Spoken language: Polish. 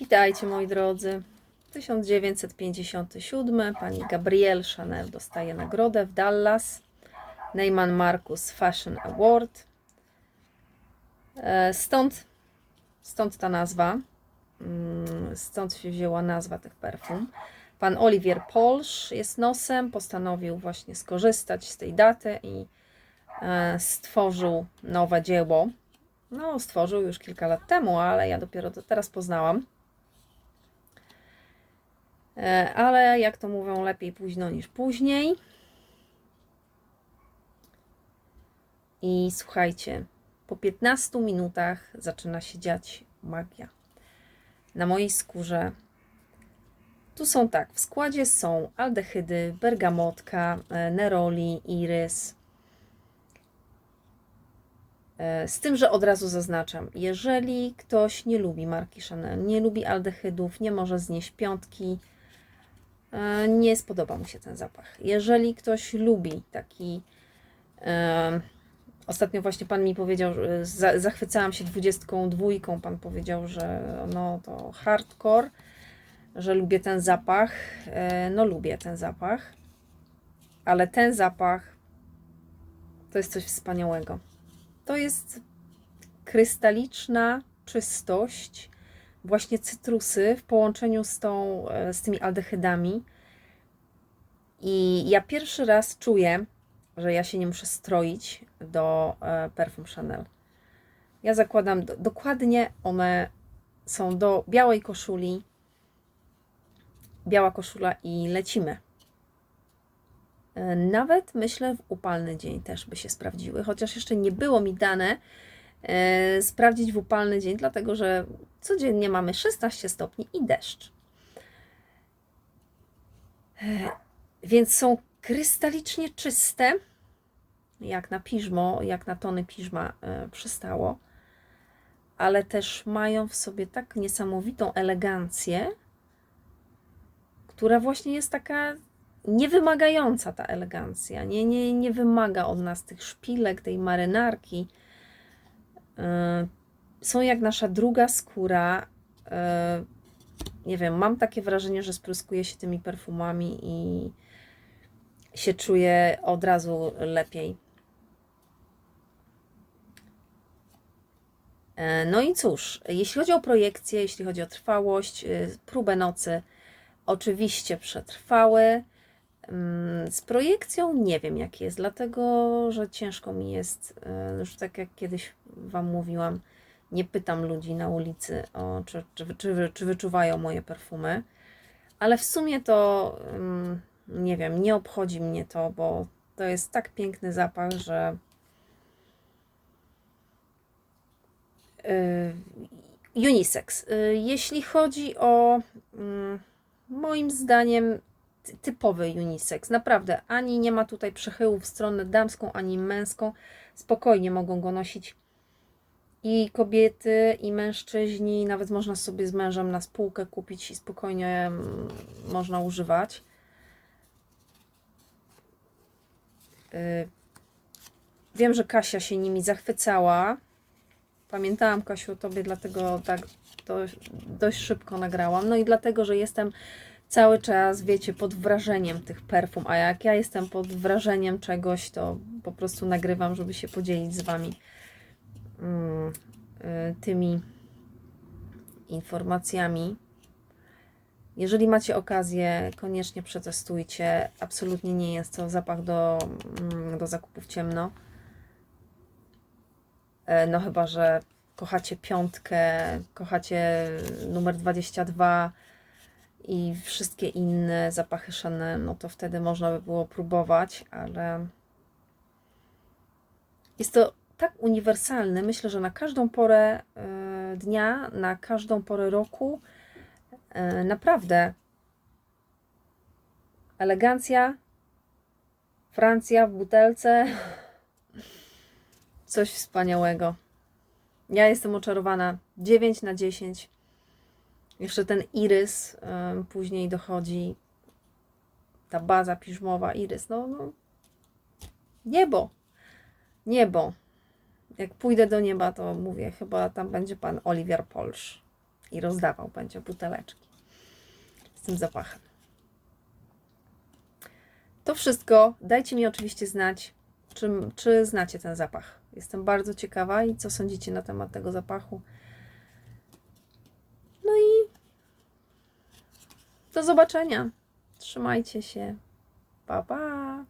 Witajcie moi drodzy. 1957 pani Gabrielle Chanel dostaje nagrodę w Dallas. Neyman Marcus Fashion Award. E, Stąd, stąd ta nazwa. Mm, Stąd się wzięła nazwa tych perfum. Pan Olivier Polsz jest nosem, postanowił właśnie skorzystać z tej daty i e, stworzył nowe dzieło. No, stworzył już kilka lat temu, ale ja dopiero to teraz poznałam. E, Ale jak to mówią, lepiej późno niż później. I słuchajcie, po 15 minutach zaczyna się dziać magia. Na mojej skórze tu są tak, w składzie są aldehydy, bergamotka, e, neroli, irys. E, Z tym, że od razu zaznaczam, jeżeli ktoś nie lubi marki Chanel, nie lubi aldehydów, nie może znieść piątki, nie spodoba mu się ten zapach. Jeżeli ktoś lubi taki. E, ostatnio właśnie pan mi powiedział, za, zachwycałam się dwudziestką dwójką. Pan powiedział, że no to hardcore, że lubię ten zapach. E, no lubię ten zapach, ale ten zapach to jest coś wspaniałego. To jest krystaliczna czystość, właśnie cytrusy w połączeniu z, tą, e, z tymi aldehydami. I ja pierwszy raz czuję, że ja się nie muszę stroić do e, perfum Chanel. Ja zakładam do, dokładnie, one są do białej koszuli, biała koszula i lecimy. E, Nawet myślę w upalny dzień też by się sprawdziły, chociaż jeszcze nie było mi dane sprawdzić w upalny dzień, dlatego że codziennie mamy 16 stopni i deszcz. E, Więc są krystalicznie czyste, jak na piżmo, jak na tony piżma e, przystało, ale też mają w sobie tak niesamowitą elegancję, która właśnie jest taka niewymagająca ta elegancja. Nie, nie, nie wymaga od nas tych szpilek, tej marynarki. Yy, Są jak nasza druga skóra. Yy, Nie wiem, mam takie wrażenie, że spryskuję się tymi perfumami i się czuję od razu lepiej. Yy, No i cóż, jeśli chodzi o projekcję, jeśli chodzi o trwałość, próbę nocy, oczywiście przetrwały. Mm, Z projekcją nie wiem, jak jest, dlatego że ciężko mi jest, e, już tak jak kiedyś Wam mówiłam, nie pytam ludzi na ulicy, o, czy, czy, czy, czy wyczuwają moje perfumy, ale w sumie to mm, nie wiem, nie obchodzi mnie to, bo to jest tak piękny zapach, że Yy, unisex. Yy, Jeśli chodzi o mm, moim zdaniem ty- typowy unisex. Naprawdę, ani nie ma tutaj przechyłu w stronę damską, ani męską. Spokojnie mogą go nosić i kobiety, i mężczyźni. Nawet można sobie z mężem na spółkę kupić i spokojnie mm, można używać. Y, Wiem, że Kasia się nimi zachwycała. Pamiętałam, Kasiu, o Tobie, dlatego tak dość, dość szybko nagrałam. No i dlatego, że jestem cały czas, wiecie, pod wrażeniem tych perfum, a jak ja jestem pod wrażeniem czegoś, to po prostu nagrywam, żeby się podzielić z Wami mm, y, tymi informacjami. Jeżeli macie okazję, koniecznie przetestujcie. Absolutnie nie jest to zapach do, mm, do zakupów ciemno. E, No chyba, że kochacie piątkę, kochacie numer 22 i wszystkie inne zapachy Chanel, no to wtedy można by było próbować, ale jest to tak uniwersalne. Myślę, że na każdą porę e, dnia, na każdą porę roku e, naprawdę elegancja, Francja w butelce, coś wspaniałego. Ja jestem oczarowana 9 na 10. Jeszcze ten irys później dochodzi. Ta baza piżmowa, irys. No, no. Niebo. Niebo. Jak pójdę do nieba, to mówię, chyba tam będzie pan Oliwier Polsz. i rozdawał będzie buteleczki z tym zapachem. To wszystko. Dajcie mi oczywiście znać, czy, czy znacie ten zapach. Jestem bardzo ciekawa i co sądzicie na temat tego zapachu. No i do zobaczenia. Trzymajcie się. Pa, pa.